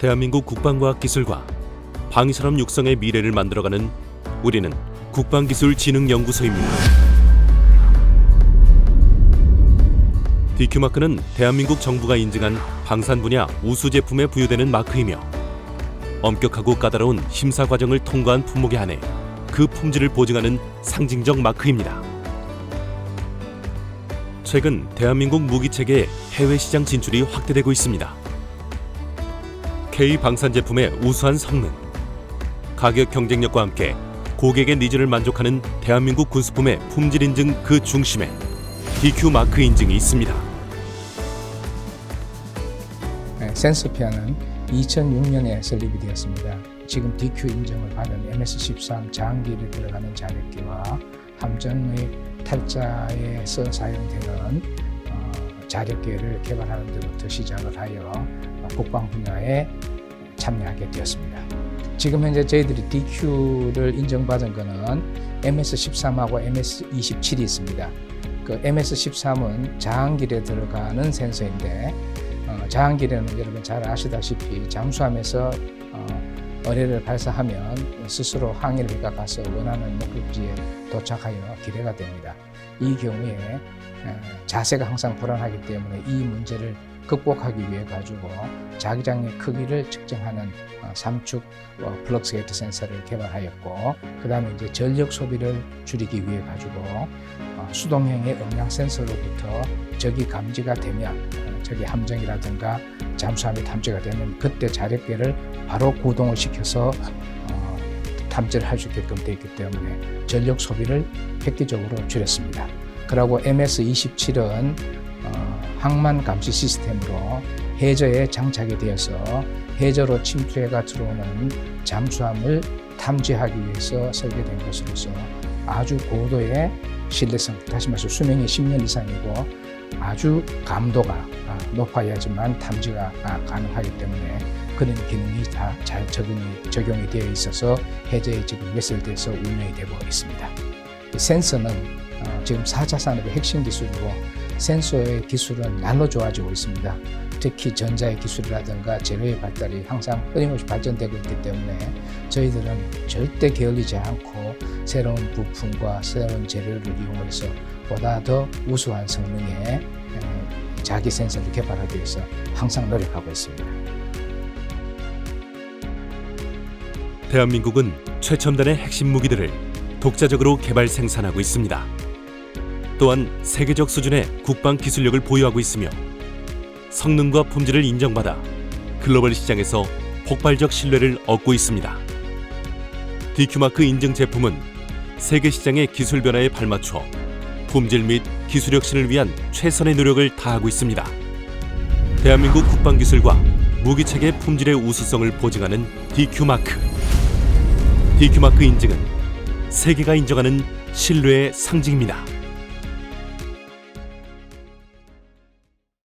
대한민국 국방과학기술과 방위산업 육성의 미래를 만들어가는 우리는 국방기술진흥연구소입니다. DQ마크는 대한민국 정부가 인증한 방산 분야 우수 제품에 부여되는 마크이며 엄격하고 까다로운 심사 과정을 통과한 품목에 한해 그 품질을 보증하는 상징적 마크입니다. 최근 대한민국 무기 체계의 해외 시장 진출이 확대되고 있습니다. K 방산 제품의 우수한 성능, 가격 경쟁력과 함께 고객의 니즈를 만족하는 대한민국 군수품의 품질 인증 그 중심에 DQ 마크 인증이 있습니다. 네, 센서피아는 2006년에 설립이 되었습니다. 지금 DQ 인증을 받은 MS13 장기를 들어가는 자력기와 함정의 탈자에서 사용되는 어, 자력계를 개발하는 데부터 시작을 하여 어, 국방 분야에 참여하게 되었습니다. 지금 현재 저희들이 DQ를 인정받은 것은 MS13하고 MS27이 있습니다. 그 MS13은 자항길에 들어가는 센서인데 어, 자항길에는 여러분 잘 아시다시피 잠수함에서 어, 어뢰를 발사하면 스스로 항해를 가서 원하는 목적지에 도착하여 기뢰가 됩니다. 이 경우에 어, 자세가 항상 불안하기 때문에 이 문제를 극복하기 위해 가지고 자기장의 크기를 측정하는 어, 삼축 어, 플럭스 게이트 센서를 개발하였고 그 다음에 이제 전력 소비를 줄이기 위해 가지고 어, 수동형의 음량 센서로부터 적이 감지가 되면 어, 적이 함정이라든가 잠수함이 탐지가 되면 그때 자력계를 바로 구동을 시켜서 어, 탐지를 할 수 있게끔 되어 있기 때문에 전력 소비를 획기적으로 줄였습니다. 그리고 MS27은 어, 항만 감시 시스템으로 해저에 장착이 되어서 해저로 침투해가 들어오는 잠수함을 탐지하기 위해서 설계된 것으로서 아주 고도의 신뢰성, 다시 말해서 수명이 10년 이상이고 아주 감도가 아, 높아야지만 탐지가 아, 가능하기 때문에 그런 기능이 다 잘 적용이, 적용이 되어 있어서 해저에 지금 매설돼서 운영이 되고 있습니다. 이 센서는 어, 지금 4차 산업의 핵심 기술이고 센서의 기술은 날로 좋아지고 있습니다. 특히 전자의 기술이라든가 재료의 발달이 항상 끊임없이 발전되고 있기 때문에 저희들은 절대 게을리지 않고 새로운 부품과 새로운 재료를 이용해서 보다 더 우수한 성능의 에, 자기 센서를 개발하기 위해서 항상 노력하고 있습니다. 대한민국은 최첨단의 핵심 무기들을 독자적으로 개발 생산하고 있습니다. 또한 세계적 수준의 국방 기술력을 보유하고 있으며 성능과 품질을 인정받아 글로벌 시장에서 폭발적 신뢰를 얻고 있습니다. DQ마크 인증 제품은 세계 시장의 기술 변화에 발맞춰 품질 및 기술 혁신을 위한 최선의 노력을 다하고 있습니다. 대한민국 국방 기술과 무기 체계 품질의 우수성을 보증하는 DQ마크. DQ마크 인증은 세계가 인정하는 신뢰의 상징입니다.